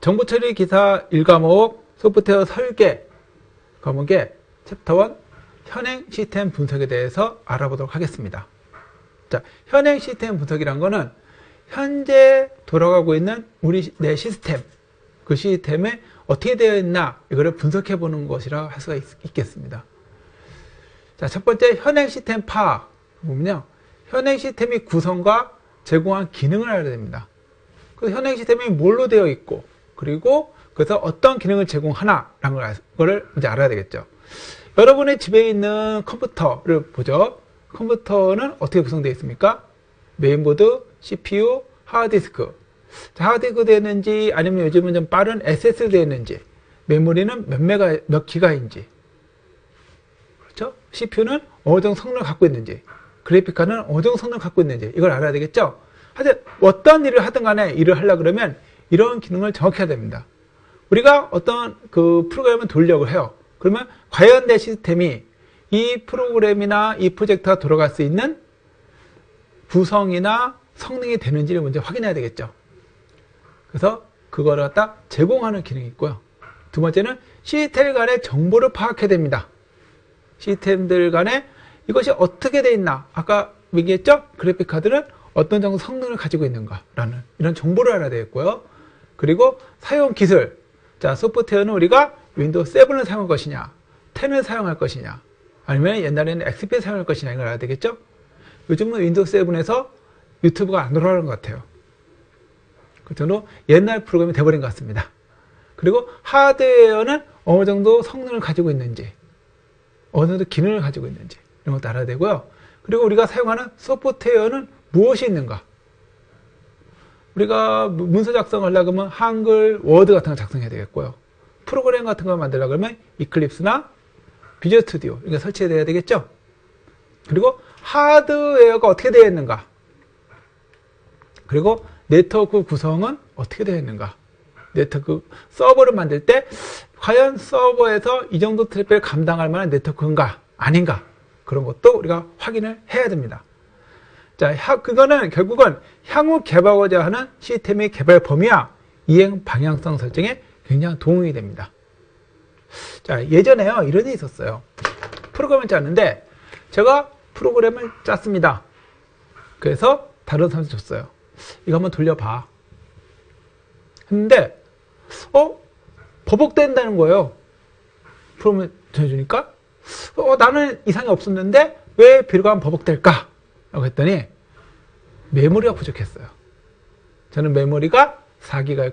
정보 처리 기사 1과목 소프트웨어 설계 과목의 챕터 1 현행 시스템 분석에 대해서 알아보도록 하겠습니다. 자, 현행 시스템 분석이란 거는 현재 돌아가고 있는 우리 내 시스템, 그 시스템에 어떻게 되어 있나 이거를 분석해 보는 것이라 할 수가 있, 겠습니다 자, 첫 번째 현행 시스템 파악 보면요. 현행 시스템의 구성과 제공한 기능을 알아야 됩니다. 그 현행 시스템이 뭘로 되어 있고 그리고 그래서 어떤 기능을 제공하나라는 걸, 이제 알아야 되겠죠. 여러분의 집에 있는 컴퓨터를 보죠. 컴퓨터는 어떻게 구성되어 있습니까? 메인보드, CPU, 하드디스크. 자, 하드디스크 되어 있는지 아니면 요즘은 좀 빠른 SSD 되어 있는지 메모리는 몇 메가 몇 기가인지 그렇죠? CPU는 어느 정도 성능을 갖고 있는지 그래픽카드는 어느 정도 성능을 갖고 있는지 이걸 알아야 되겠죠? 하여튼 어떤 일을 하든 간에 일을 하려 그러면 이런 기능을 정확히 해야 됩니다. 우리가 어떤 그 프로그램을 돌려고 해요. 그러면 과연 내 시스템이 이 프로그램이나 이 프로젝트가 돌아갈 수 있는 구성이나 성능이 되는지를 먼저 확인해야 되겠죠. 그래서 그거를 갖다 제공하는 기능이 있고요. 두 번째는 시스템 간의 정보를 파악해야 됩니다. 시스템들 간에 이것이 어떻게 돼 있나 아까 얘기했죠 그래픽 카드는 어떤 정도 성능을 가지고 있는가라는 이런 정보를 알아야 되겠고요 그리고 사용 기술 자 소프트웨어는 우리가 윈도우 7을 사용할 것이냐 10을 사용할 것이냐 아니면 옛날에는 XP를 사용할 것이냐 이걸 알아야 되겠죠 요즘은 윈도우 7에서 유튜브가 안 돌아가는 것 같아요 그 정도 옛날 프로그램이 돼버린 것 같습니다 그리고 하드웨어는 어느 정도 성능을 가지고 있는지 어느 정도 기능을 가지고 있는지 이런 것도 알아야 되고요. 그리고 우리가 사용하는 소프트웨어는 무엇이 있는가? 우리가 문서 작성하려고 하면 한글, 워드 같은 거 작성해야 되겠고요. 프로그램 같은 거 만들려고 하면 이클립스나 비주얼 스튜디오 이거 설치해야 되겠죠? 그리고 하드웨어가 어떻게 되어 있는가? 그리고 네트워크 구성은 어떻게 되어 있는가? 네트워크 서버를 만들 때 과연 서버에서 이 정도 트래픽을 감당할 만한 네트워크인가 아닌가 그런 것도 우리가 확인을 해야 됩니다. 자, 하- 그거는 결국은 향후 개발하고자 하는 시스템의 개발 범위와 이행 방향성 설정에 굉장히 도움이 됩니다. 자, 예전에요 이런 일이 있었어요. 프로그램을 짰는데 제가 프로그램을 짰습니다. 그래서 다른 사람한테 줬어요. 이거 한번 돌려봐. 했는데 어 버벅된다는 거예요. 프로그램 전해주니까 어 나는 이상이 없었는데 왜 비로가 버벅될까? 라고 했더니 메모리가 부족했어요. 저는 메모리가 4기가